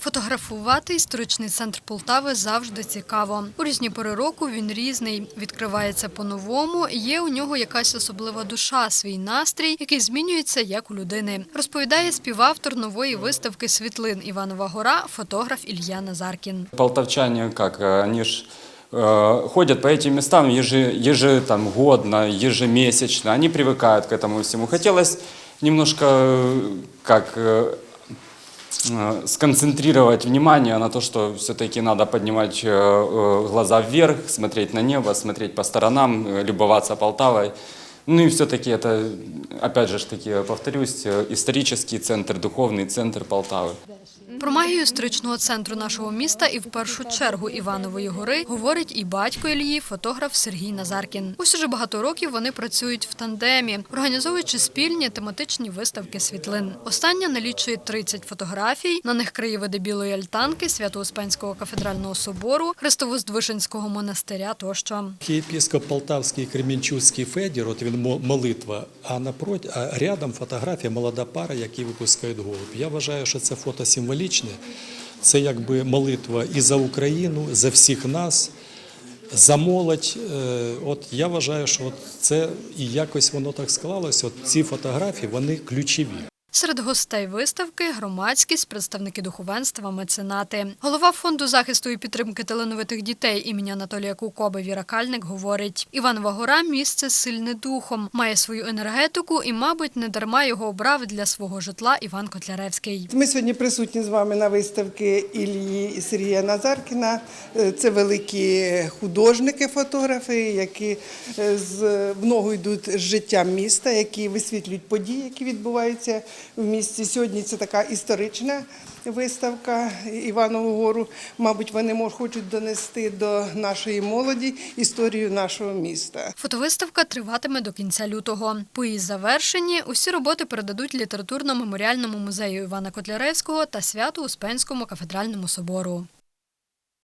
Фотографувати історичний центр Полтави завжди цікаво. У різні пори року він різний, відкривається по-новому. Є у нього якась особлива душа, свій настрій, який змінюється як у людини. Розповідає співавтор нової виставки світлин Іванова Гора, фотограф Ілья Назаркін. Полтавчане как, э, они ж э, ходят по этим местам ежи, ежи, там, годно, ежемесячно, они привыкают к этому всему. Хотелось немножко э, как э, э, сконцентрировать внимание на то, что все-таки надо поднимать э, э, глаза вверх, смотреть на небо, смотреть по сторонам, э, любоваться Полтавой. Ну и все-таки это, опять же ж таки, повторюсь, э, исторический центр, духовный центр Полтавы. Про магію історичного центру нашого міста і в першу чергу Іванової гори говорить і батько Ільї, фотограф Сергій Назаркін. Ось уже багато років вони працюють в тандемі, організовуючи спільні тематичні виставки світлин. Остання налічує 30 фотографій. На них краєвиди Білої Альтанки, Свято-Успенського кафедрального собору, Христово-Здвиженського монастиря тощо. Єпископ Полтавський Кременчуцький Федір, от він мо- молитва, а напроти, а рядом фотографія молода пара, які випускають голуб. Я вважаю, що це фото символічне. Це якби молитва і за Україну, за всіх нас, за молодь. Е, От я вважаю, що от це і якось воно так склалося. От ці фотографії вони ключові. Серед гостей виставки громадськість, представники духовенства, меценати. Голова фонду захисту і підтримки талановитих дітей імені Анатолія Кукоби Віра Кальник говорить: Іванова гора місце сильне духом, має свою енергетику і, мабуть, не дарма його обрав для свого житла Іван Котляревський. Ми сьогодні присутні з вами на виставці Іллі і Сергія Назаркіна. Е, Це великі художники, фотографи, які е, в ногу йдуть з життям міста, які висвітлюють події, які відбуваються в місті. Сьогодні це така історична виставка Іванову гору. Мабуть, вони хочуть донести до нашої молоді історію нашого міста. Фотовиставка триватиме до кінця лютого. По її завершенні усі роботи передадуть літературно-меморіальному музею Івана Котляревського та Свято-Успенському кафедральному собору.